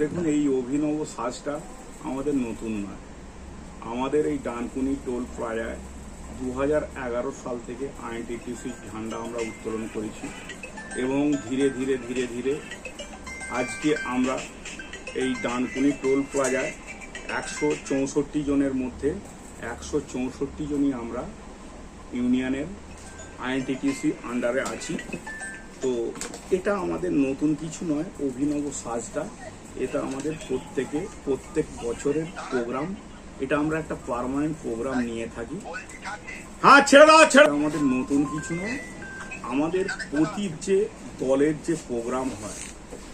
দেখুন, এই অভিনব সাজটা আমাদের নতুন নয়। আমাদের এই ডানকুনি টোল প্লাজায় দু সাল থেকে আইএনটিটিসির ঝান্ডা আমরা উত্তোলন করেছি এবং ধীরে ধীরে ধীরে ধীরে আজকে আমরা এই ডানকুনি টোল প্লাজায় একশো চৌষট্টি জনের মধ্যে একশো চৌষট্টি জনই আমরা ইউনিয়নের আইএনটিটিসি আন্ডারে আছি। তো এটা আমাদের নতুন কিছু নয়, অভিনব সাজটা। এটা আমাদের প্রত্যেকে প্রত্যেক বছরের প্রোগ্রাম এটা আমরা একটা পার্মানেন্ট প্রোগ্রাম নিয়ে থাকি। হ্যাঁ ছেড়ে দাও ছেড়ে আমাদের নতুন কিছু নয়। আমাদের প্রতি যে দলের যে প্রোগ্রাম হয়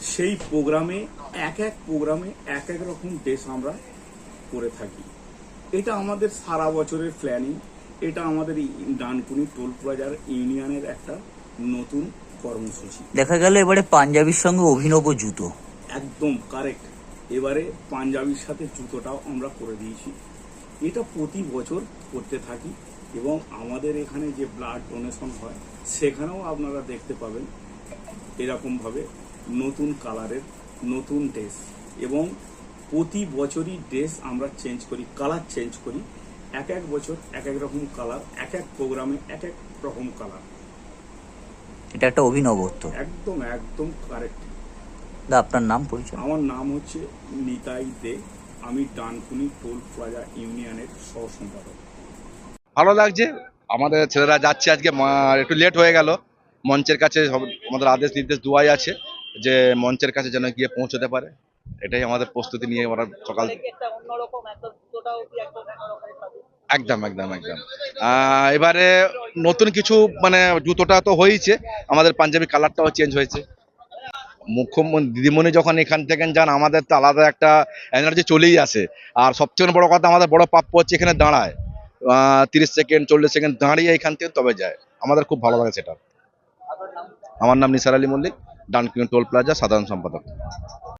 সেই প্রোগ্রামে এক এক প্রোগ্রামে এক এক রকম ড্রেস আমরা করে থাকি। এটা আমাদের সারা বছরের প্ল্যানিং এটা আমাদের ডানকুনি টোল প্লাজার ইউনিয়নের একটা নতুন কর্মসূচি। দেখা গেল এবারে পাঞ্জাবির সঙ্গে অভিনব জুতো। একদম কারেক্ট এবারে পাঞ্জাবির সাথে জুতোটাও আমরা করে দিয়েছি। এটা প্রতি বছর করতে থাকি এবং আমাদের এখানে যে ব্লাড ডোনেশন হয় সেখানেও আপনারা দেখতে পাবেন এরকমভাবে নতুন কালারের নতুন ড্রেস এবং প্রতি বছরই ড্রেস আমরা চেঞ্জ করি কালার চেঞ্জ করি। এক এক বছর এক এক রকম কালার এক এক প্রোগ্রামে এক এক রকম কালার এটা একটা অভিনবত্ব। একদম একদম কারেক্ট দা আপনার নাম পরিচয়। আমার নাম হচ্ছে নিতাই দে। আমি ডানকুনি টোল প্লাজা ইউনিয়নের সহ সম্পাদক ভালো লাগছে। আমাদের ছেলেরা যাচ্ছে আজকে একটু লেট হয়ে গেল। মঞ্চের কাছে আমাদের আদেশ নির্দেশ দুয়াই আছে যে মঞ্চের কাছে যেন গিয়ে পৌঁছতে পারে। এটাই আমাদের প্রস্তুতি নিয়ে ওরা সকাল একদম একদম একদম। এবারে নতুন কিছু মানে জুতোটা তো হয়েছে আমাদের পাঞ্জাবি কালারটাও চেঞ্জ হয়েছে। মুখ্যমন্ত্রী দিদিমণি যখন এখান থেকে যান, আমাদের তো আলাদা একটা এনার্জি চলেই আসে। আর সবচেয়ে বড় কথা, আমাদের বড় প্রাপ্য হচ্ছে এখানে দাঁড়ায়। তিরিশ সেকেন্ড চল্লিশ সেকেন্ড দাঁড়িয়ে এখান থেকে তবে যায়। আমাদের খুব ভালো লাগে সেটা। আমার নাম নিসার আলী মল্লিক ডানকিং টোল প্লাজা সাধারণ সম্পাদক।